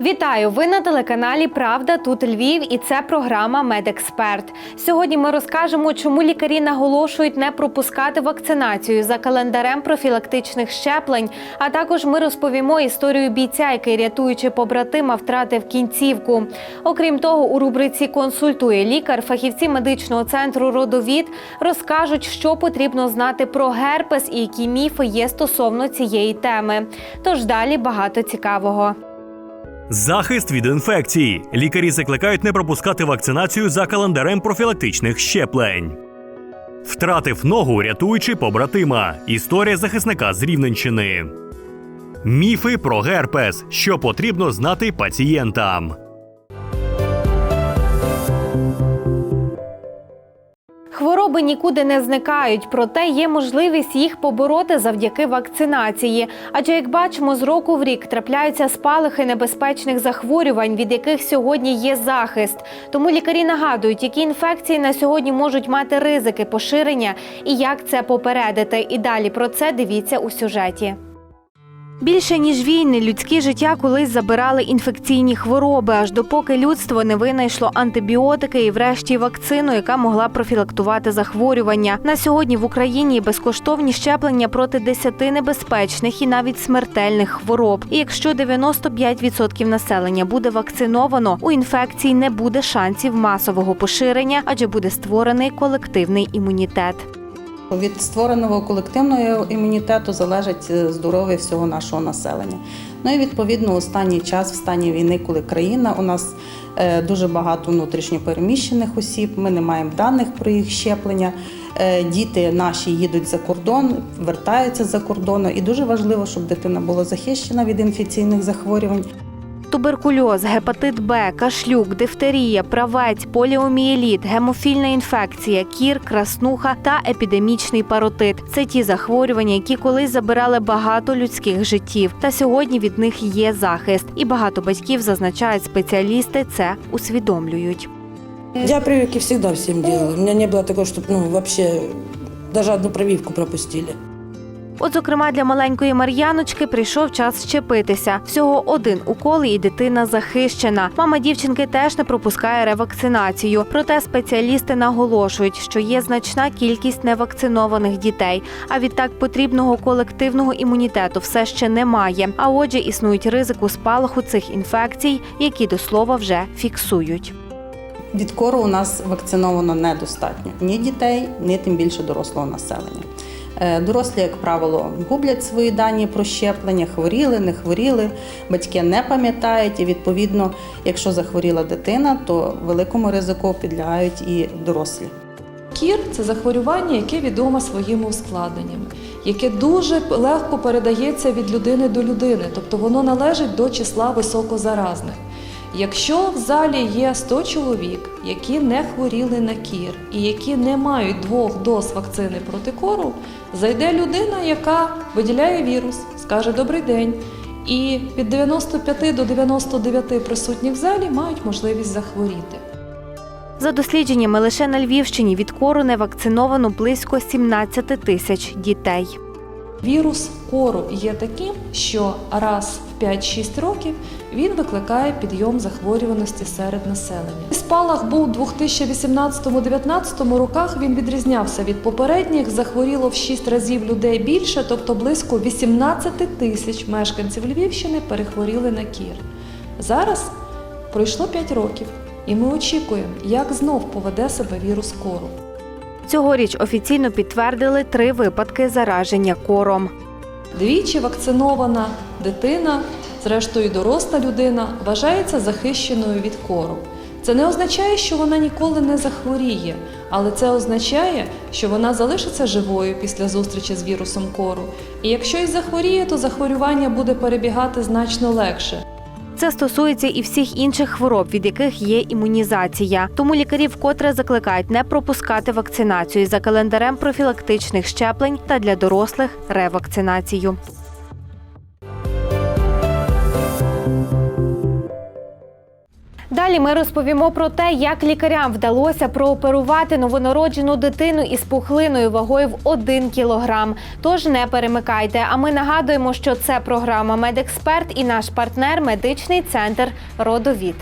Вітаю! Ви на телеканалі Правда тут Львів, і це програма Медексперт. Сьогодні ми розкажемо, чому лікарі наголошують не пропускати вакцинацію за календарем профілактичних щеплень. А також ми розповімо історію бійця, який рятуючи побратима, втратив кінцівку. Окрім того, у рубриці Консультує лікар фахівці медичного центру Родовід розкажуть, що потрібно знати про герпес і які міфи є стосовно цієї теми. Тож далі багато цікавого. Захист від інфекцій. Лікарі закликають не пропускати вакцинацію за календарем профілактичних щеплень. Втратив ногу, рятуючи побратима. Історія захисника з Рівненщини. Міфи про герпес. Що потрібно знати пацієнтам. Хвороби нікуди не зникають, проте є можливість їх побороти завдяки вакцинації. Адже, як бачимо, з року в рік трапляються спалахи небезпечних захворювань, від яких сьогодні є захист. Тому лікарі нагадують, які інфекції на сьогодні можуть мати ризики поширення і як це попередити. І далі про це дивіться у сюжеті. Більше ніж війни, людське життя колись забирали інфекційні хвороби, аж допоки людство не винайшло антибіотики і, врешті, вакцину, яка могла профілактувати захворювання. На сьогодні в Україні безкоштовні щеплення проти 10 небезпечних і навіть смертельних хвороб. І якщо 95% населення буде вакциновано, у інфекцій не буде шансів масового поширення, адже буде створений колективний імунітет. Від створеного колективного імунітету залежить е, здоров'я всього нашого населення. Ну і відповідно останній час в стані війни, коли країна у нас е, дуже багато внутрішньопереміщених осіб. Ми не маємо даних про їх щеплення. Е, Діти наші їдуть за кордон, вертаються за кордону, і дуже важливо, щоб дитина була захищена від інфекційних захворювань. Туберкульоз, гепатит Б, кашлюк, дифтерія, правець, поліомієліт, гемофільна інфекція, кір, краснуха та епідемічний паротит це ті захворювання, які колись забирали багато людських життів. Та сьогодні від них є захист. І багато батьків зазначають спеціалісти це усвідомлюють. Я прививки всегда всем делала. У меня не было такого, чтобы ну, вообще даже одну прививку пропустили. От, зокрема, для маленької Мар'яночки прийшов час щепитися. Всього один укол і дитина захищена. Мама дівчинки теж не пропускає ревакцинацію. Проте спеціалісти наголошують, що є значна кількість невакцинованих дітей. А відтак потрібного колективного імунітету все ще немає. А отже, існують ризику спалаху цих інфекцій, які до слова вже фіксують. Від кору у нас вакциновано недостатньо ні дітей, ні тим більше дорослого населення. Е, Дорослі, як правило, гублять свої дані про щеплення, хворіли, не хворіли, батьки не пам'ятають. І відповідно, якщо захворіла дитина, то великому ризику підлягають і дорослі. Кір це захворювання, яке відоме своїми ускладненнями, яке дуже легко передається від людини до людини, тобто воно належить до числа високозаразних. Якщо в залі є 100 чоловік, які не хворіли на кір і які не мають двох доз вакцини проти кору, зайде людина, яка виділяє вірус, скаже добрий день. І від 95 до 99 присутніх в залі мають можливість захворіти. За дослідженнями, лише на Львівщині від кору не вакциновано близько 17 тисяч дітей. Вірус кору є таким, що раз в 5-6 років він викликає підйом захворюваності серед населення. Спалах був у 2018-2019 роках. Він відрізнявся від попередніх. Захворіло в 6 разів людей більше, тобто близько 18 тисяч мешканців Львівщини перехворіли на кір. Зараз пройшло 5 років, і ми очікуємо, як знов поведе себе вірус кору. Цьогоріч офіційно підтвердили три випадки зараження кором. Двічі вакцинована дитина, зрештою доросла людина, вважається захищеною від кору. Це не означає, що вона ніколи не захворіє, але це означає, що вона залишиться живою після зустрічі з вірусом кору. І якщо й захворіє, то захворювання буде перебігати значно легше. Це стосується і всіх інших хвороб, від яких є імунізація. Тому лікарі вкотре закликають не пропускати вакцинацію за календарем профілактичних щеплень та для дорослих ревакцинацію. Далі ми розповімо про те, як лікарям вдалося прооперувати новонароджену дитину із пухлиною вагою в 1 кілограм. Тож не перемикайте. А ми нагадуємо, що це програма Медексперт і наш партнер медичний центр Родовід.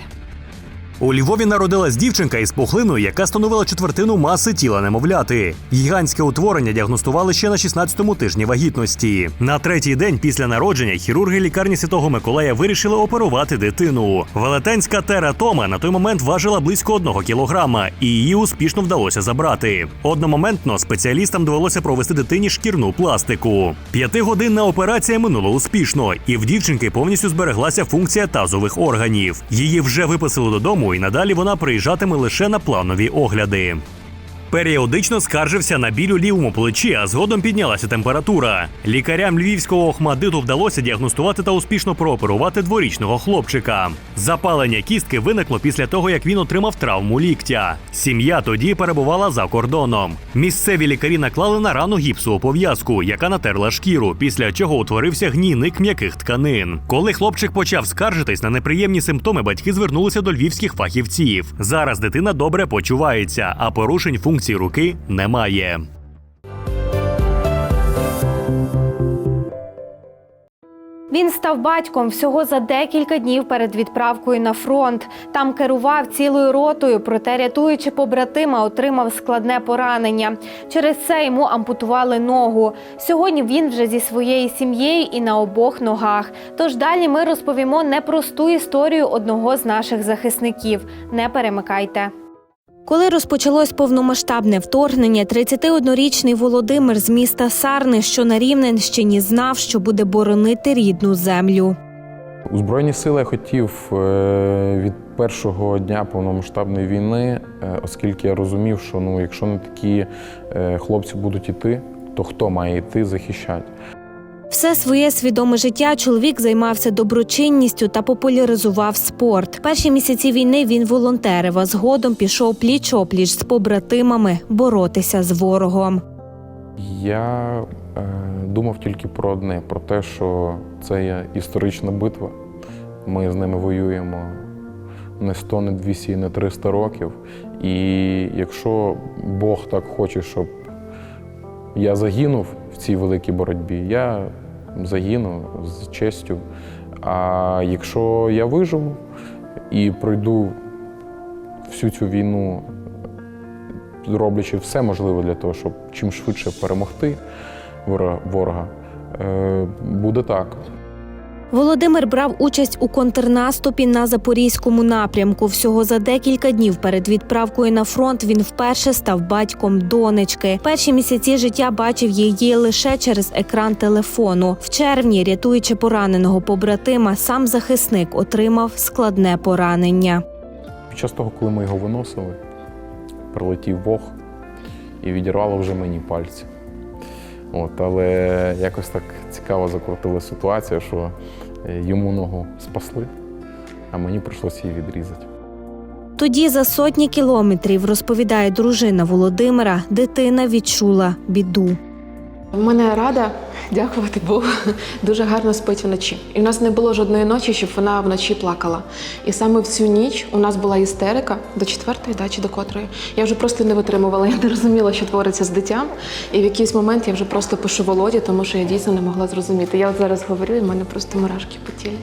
У Львові народилась дівчинка із пухлиною, яка становила четвертину маси тіла немовляти. Гігантське утворення діагностували ще на 16-му тижні вагітності. На третій день після народження хірурги лікарні Святого Миколая вирішили оперувати дитину. Велетенська тератома на той момент важила близько одного кілограма, і її успішно вдалося забрати. Одномоментно спеціалістам довелося провести дитині шкірну пластику. П'ятигодинна операція минула успішно, і в дівчинки повністю збереглася функція тазових органів. Її вже виписали додому, і надалі вона приїжджатиме лише на планові огляди. Періодично скаржився на біль у лівому плечі, а згодом піднялася температура. Лікарям львівського охмадиту вдалося діагностувати та успішно прооперувати дворічного хлопчика. Запалення кістки виникло після того, як він отримав травму ліктя. Сім'я тоді перебувала за кордоном. Місцеві лікарі наклали на рану гіпсову пов'язку, яка натерла шкіру, після чого утворився гнійник м'яких тканин. Коли хлопчик почав скаржитись на неприємні симптоми, батьки звернулися до львівських фахівців. Зараз дитина добре почувається, а порушень функції руки немає. Він став батьком всього за декілька днів перед відправкою на фронт. Там керував цілою ротою, проте рятуючи побратима, отримав складне поранення. Через це йому ампутували ногу. Сьогодні він вже зі своєю сім'єю і на обох ногах. Тож далі ми розповімо непросту історію одного з наших захисників. Не перемикайте. Коли розпочалось повномасштабне вторгнення, 31-річний Володимир з міста Сарни, що на Рівненщині, знав, що буде боронити рідну землю. У Збройні сили хотів е, від першого дня повномасштабної війни, е, оскільки я розумів, що ну, якщо не такі е, хлопці будуть іти, то хто має йти захищати? Все своє свідоме життя чоловік займався доброчинністю та популяризував спорт. Перші місяці війни він волонтерив, а згодом пішов пліч-опліч з побратимами боротися з ворогом. Я е, думав тільки про одне: про те, що це є історична битва. Ми з ними воюємо не 100, не 200, не 300 років. І якщо Бог так хоче, щоб я загинув в цій великій боротьбі, я загину з честю. А якщо я виживу і пройду всю цю війну, роблячи все можливе для того, щоб чим швидше перемогти ворога, е, буде так. Володимир брав участь у контрнаступі на запорізькому напрямку. Всього за декілька днів перед відправкою на фронт він вперше став батьком донечки. Перші місяці життя бачив її лише через екран телефону. В червні, рятуючи пораненого побратима, сам захисник отримав складне поранення. Під час того, коли ми його виносили, прилетів Бог і відірвало вже мені пальці. От, але якось так цікаво закрутила ситуація, що е, йому ногу спасли, а мені прийшлося її відрізати. Тоді за сотні кілометрів, розповідає дружина Володимира, дитина відчула біду. У мене рада, дякувати Богу, дуже гарно спить вночі. І в нас не було жодної ночі, щоб вона вночі плакала. І саме в цю ніч у нас була істерика до четвертої, да, чи до котрої. Я вже просто не витримувала, я не розуміла, що твориться з дитям. І в якийсь момент я вже просто пишу Володі, тому що я дійсно не могла зрозуміти. Я от зараз говорю, і в мене просто мурашки по тілі.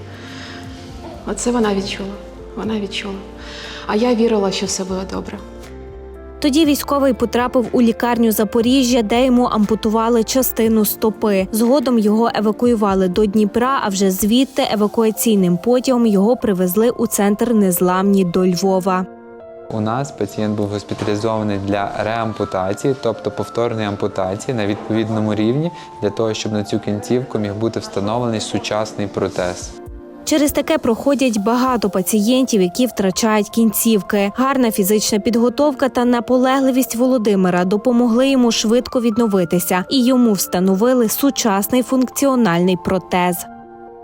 Оце вона відчула. Вона відчула. А я вірила, що все буде добре. Тоді військовий потрапив у лікарню Запоріжжя, де йому ампутували частину стопи. Згодом його евакуювали до Дніпра, а вже звідти евакуаційним потягом його привезли у центр незламні до Львова. У нас пацієнт був госпіталізований для реампутації, тобто повторної ампутації на відповідному рівні, для того, щоб на цю кінцівку міг бути встановлений сучасний протез. Через таке проходять багато пацієнтів, які втрачають кінцівки. Гарна фізична підготовка та наполегливість Володимира допомогли йому швидко відновитися, і йому встановили сучасний функціональний протез.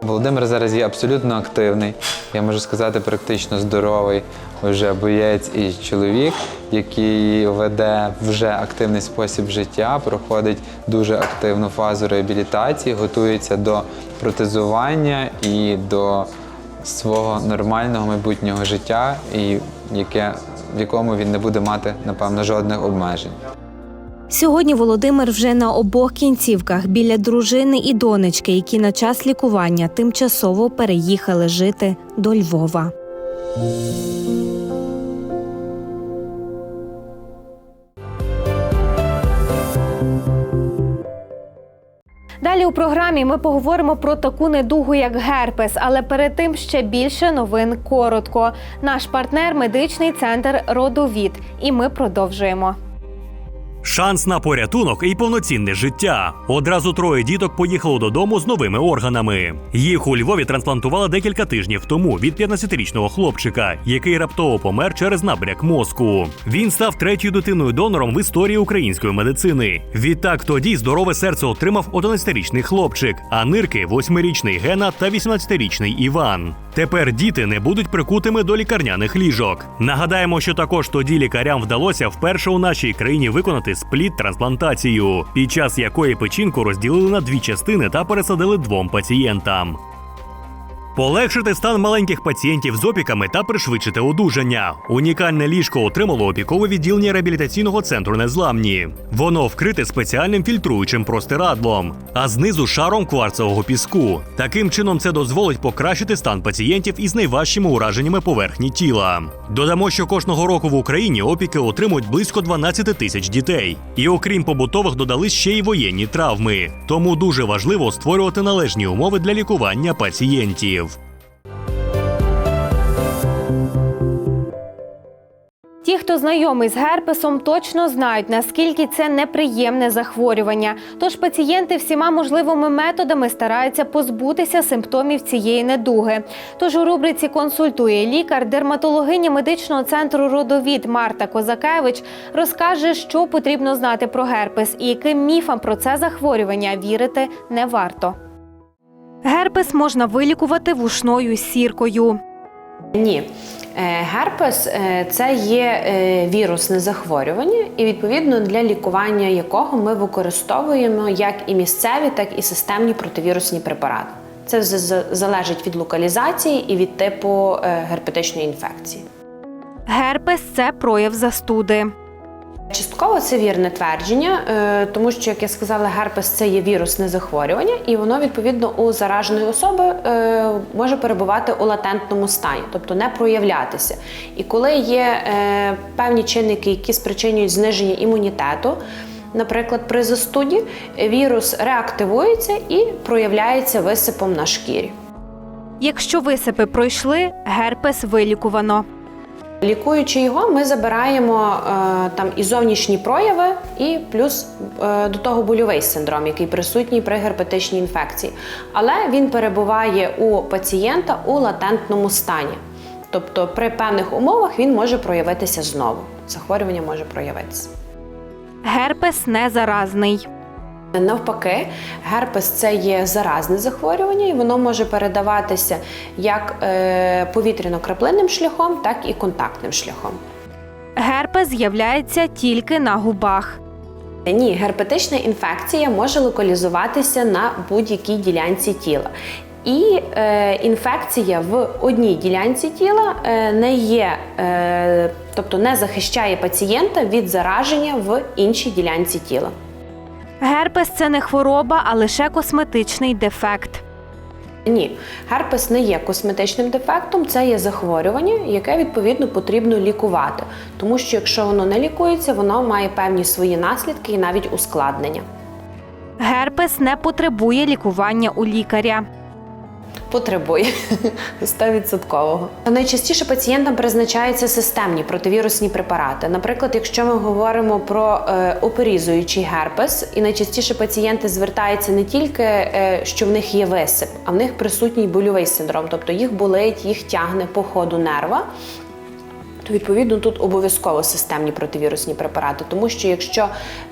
Володимир зараз є абсолютно активний, я можу сказати, практично здоровий вже боєць і чоловік, який веде вже активний спосіб життя, проходить дуже активну фазу реабілітації, готується до протезування і до свого нормального майбутнього життя, і яке, в якому він не буде мати, напевно, жодних обмежень. Сьогодні Володимир вже на обох кінцівках біля дружини і донечки, які на час лікування тимчасово переїхали жити до Львова. Далі у програмі ми поговоримо про таку недугу, як герпес, але перед тим ще більше новин коротко. Наш партнер медичний центр Родовід. І ми продовжуємо. Шанс на порятунок і повноцінне життя. Одразу троє діток поїхало додому з новими органами. Їх у Львові трансплантували декілька тижнів тому від 15-річного хлопчика, який раптово помер через набряк мозку. Він став третьою дитиною донором в історії української медицини. Відтак тоді здорове серце отримав 11-річний хлопчик, а нирки 8-річний Гена та 18-річний Іван. Тепер діти не будуть прикутими до лікарняних ліжок. Нагадаємо, що також тоді лікарям вдалося вперше у нашій країні виконати спліт трансплантацію, під час якої печінку розділили на дві частини та пересадили двом пацієнтам. Полегшити стан маленьких пацієнтів з опіками та пришвидшити одужання. Унікальне ліжко отримало опікове відділення реабілітаційного центру Незламні. Воно вкрите спеціальним фільтруючим простирадлом, а знизу шаром кварцевого піску. Таким чином це дозволить покращити стан пацієнтів із найважчими ураженнями поверхні тіла. Додамо, що кожного року в Україні опіки отримують близько 12 тисяч дітей. І окрім побутових додались ще й воєнні травми. Тому дуже важливо створювати належні умови для лікування пацієнтів. Ті, хто знайомий з герпесом, точно знають, наскільки це неприємне захворювання. Тож пацієнти всіма можливими методами стараються позбутися симптомів цієї недуги. Тож у рубриці консультує лікар, дерматологиня медичного центру родовід Марта Козакевич розкаже, що потрібно знати про герпес і яким міфам про це захворювання вірити не варто. Герпес можна вилікувати вушною сіркою. Ні. Е, Герпес е, це є е, вірусне захворювання, і відповідно для лікування якого ми використовуємо як і місцеві, так і системні противірусні препарати. Це залежить від локалізації і від типу герпетичної інфекції. Герпес це прояв застуди. Частково це вірне твердження, е, тому що, як я сказала, герпес це є вірусне захворювання, і воно відповідно у зараженої особи е, може перебувати у латентному стані, тобто не проявлятися. І коли є е, певні чинники, які спричинюють зниження імунітету. Наприклад, при застуді вірус реактивується і проявляється висипом на шкірі. Якщо висипи пройшли, герпес вилікувано. Лікуючи його, ми забираємо е, там і зовнішні прояви, і плюс е, до того больовий синдром, який присутній при герпетичній інфекції. Але він перебуває у пацієнта у латентному стані. Тобто при певних умовах він може проявитися знову. Захворювання може проявитися. Герпес не заразний. Навпаки, герпес це є заразне захворювання, і воно може передаватися як е, повітряно-краплинним шляхом, так і контактним шляхом. Герпес з'являється тільки на губах. Ні, герпетична інфекція може локалізуватися на будь-якій ділянці тіла. І е, інфекція в одній ділянці тіла е, не є, е, тобто не захищає пацієнта від зараження в іншій ділянці тіла. Герпес це не хвороба, а лише косметичний дефект. Ні, герпес не є косметичним дефектом, це є захворювання, яке відповідно потрібно лікувати. Тому що якщо воно не лікується, воно має певні свої наслідки і навіть ускладнення. Герпес не потребує лікування у лікаря. Потребує 100%. Найчастіше пацієнтам призначаються системні противірусні препарати. Наприклад, якщо ми говоримо про е, оперізуючий герпес, і найчастіше пацієнти звертаються не тільки, е, що в них є висип, а в них присутній больовий синдром, тобто їх болить, їх тягне по ходу нерва. То відповідно тут обов'язково системні противірусні препарати, тому що якщо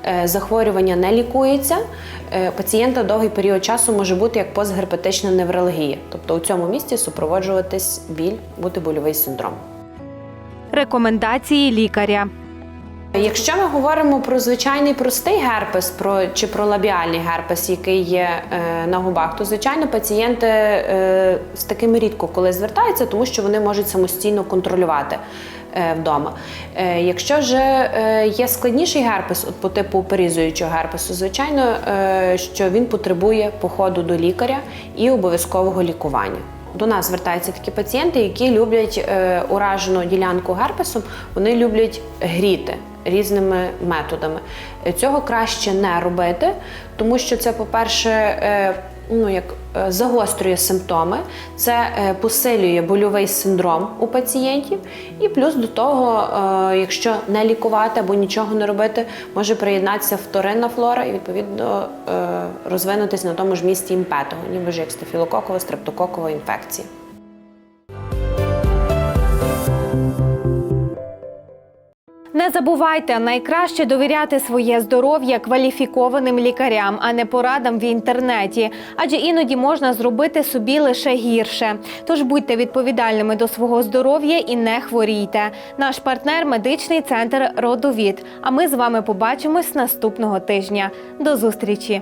е, захворювання не лікується, е, пацієнта довгий період часу може бути як постгерпетична невралгія, тобто у цьому місці супроводжуватись біль, бути больовий синдром. Рекомендації лікаря. Якщо ми говоримо про звичайний простий герпес, про чи про лабіальний герпес, який є е, на губах, то звичайно пацієнти е, з такими рідко коли звертаються, тому що вони можуть самостійно контролювати. Е, Вдома. Е, Якщо вже е, є складніший герпес, от по типу оперізуючого герпесу, звичайно, що він потребує походу до лікаря і обов'язкового лікування. До нас звертаються такі пацієнти, які люблять уражену ділянку герпесом, вони люблять гріти різними методами. Цього краще не робити, тому що це, по-перше, ну як е, загострює симптоми, це е, посилює больовий синдром у пацієнтів, і плюс до того, е, якщо не лікувати або нічого не робити, може приєднатися вторинна флора і відповідно розвинутися на тому ж місці імпетого, ніби ж як стафілококова, стрептококова інфекція. Не забувайте, найкраще довіряти своє здоров'я кваліфікованим лікарям, а не порадам в інтернеті, адже іноді можна зробити собі лише гірше. Тож будьте відповідальними до свого здоров'я і не хворійте. Наш партнер медичний центр Родовід. А ми з вами побачимось наступного тижня. До зустрічі!